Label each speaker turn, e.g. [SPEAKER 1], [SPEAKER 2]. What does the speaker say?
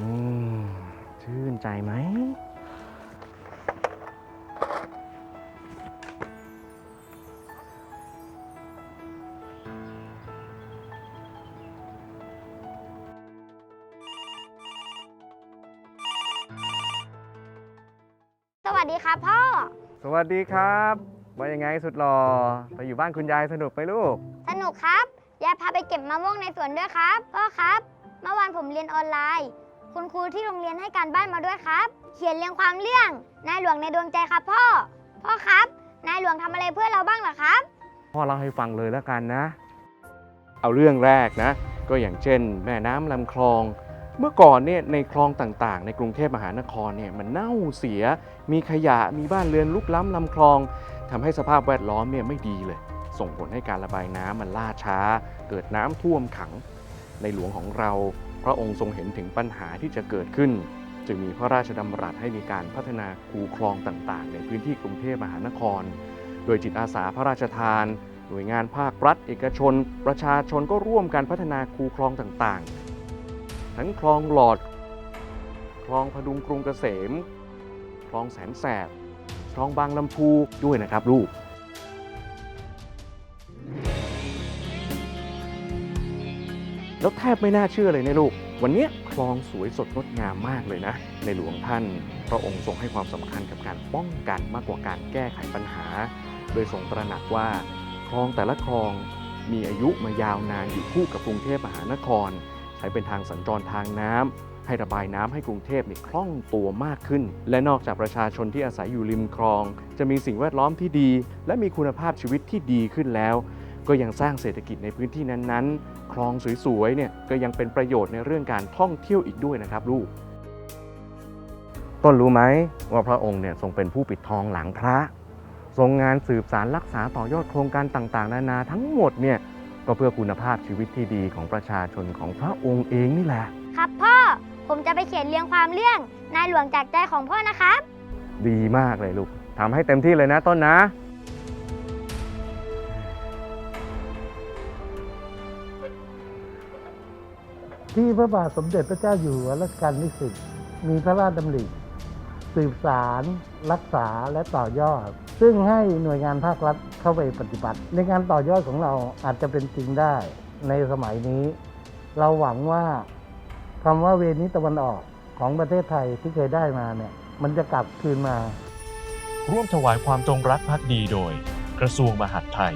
[SPEAKER 1] อืมชื่นใจไหม
[SPEAKER 2] สวัสดีครับพ่อ
[SPEAKER 1] สวัสดีครับว่ายังไงสุดหล่อไปอยู่บ้านคุณยายสนุกไหมลูก
[SPEAKER 2] สนุกครับ ยายพาไปเก็บมะม่วงในสวนด้วยครับ พ่อครับ เมื่อวานผมเรียนออนไลน์ คุณครูที่โรงเรียนให้การบ้านมาด้วยครับ เขียนเรียงความเรื่อง นายหลวงในดวงใจครับพ่อ พ่อครับ นายหลวงทำอะไรเพื่อเราบ้างเหรอครับ
[SPEAKER 1] พ่อเล่าให้ฟังเลยแล้วกันนะ เอาเรื่องแรกนะ ก็อย่างเช่น แม่น้ำลำคลอง เมื่อก่อนเนี่ยในคลองต่างๆ ในกรุงเทพมหานครเนี่ยมันเน่าเสีย มีขยะมีบ้านเรือนลุกล้ำลำคลองทำให้สภาพแวดล้อมเนี่ยไม่ดีเลย ส่งผลให้การระบายน้ำมันล่าช้า เกิดน้ำท่วมขัง ในหลวงของเรา พระองค์ทรงเห็นถึงปัญหาที่จะเกิดขึ้น จึงมีพระราชดำรัสให้มีการพัฒนาคูคลองต่างๆ ในพื้นที่กรุงเทพมหานคร โดยจิตอาสาพระราชทาน หน่วยงานภาครัฐ เอกชน ประชาชนก็ร่วมกันพัฒนาคูคลองต่างๆ ทั้งคลองหลอด คลองพดุงกรุงเกษม คลองแสนแสบคลองบางลำพูด้วยนะครับลูก แล้วแทบไม่น่าเชื่อเลยนะลูก วันนี้คลองสวยสดงดงามมากเลยนะ ในหลวงท่าน พระองค์ทรงให้ความสำคัญกับการป้องกันมากกว่าการแก้ไขปัญหา โดยทรงตระหนักว่าคลองแต่ละคลองมีอายุมายาวนานอยู่คู่กับกรุงเทพมหานคร ใช้เป็นทางสัญจรทางน้ำให้ระบายน้ำให้กรุงเทพนี่คล่องตัวมากขึ้น และนอกจากประชาชนที่อาศัยอยู่ริมคลอง จะมีสิ่งแวดล้อมที่ดี และมีคุณภาพชีวิตที่ดีขึ้นแล้ว ก็ยังสร้างเศรษฐกิจในพื้นที่นั้นๆ คลองสวยๆเนี่ยก็ยังเป็นประโยชน์ในเรื่องการท่องเที่ยวอีกด้วยนะครับลูก ต้นรู้ไหมว่าพระองค์เนี่ยทรงเป็นผู้ปิดทองหลังพระ ทรงงานสืบสารรักษาต่อยอดโครงการต่างๆ นานาทั้งหมดเนี่ยก็เพื่อคุณภาพชีวิตที่ดีของประชาชนของพระองค์เองนี่แหละ
[SPEAKER 2] ครับพ่อ ผมจะไปเขียนเรียงความเรื่องนายหลวงจากใจของพ่อนะครับ
[SPEAKER 1] ดีมากเลยลูกทำให้เต็มที่เลยนะต้นนะ
[SPEAKER 3] ที่พระบาทสมเด็จพระเจ้าอยู่หัวรัชกาลที่สิบมีพระราชดำริสืบสารรักษาและต่อยอด ซึ่งให้หน่วยงานภาครัฐเข้าไปปฏิบัติ ในการต่อยอดของเราอาจจะเป็นจริงได้ในสมัยนี้ เราหวังว่าคำว่าเวนิตะวันออกของประเทศไทยที่เคยได้มาเนี่ยมันจะกลับคืนมา
[SPEAKER 4] ร่วมถวายความจงรักภักดีโดย กระทรวงมหาดไทย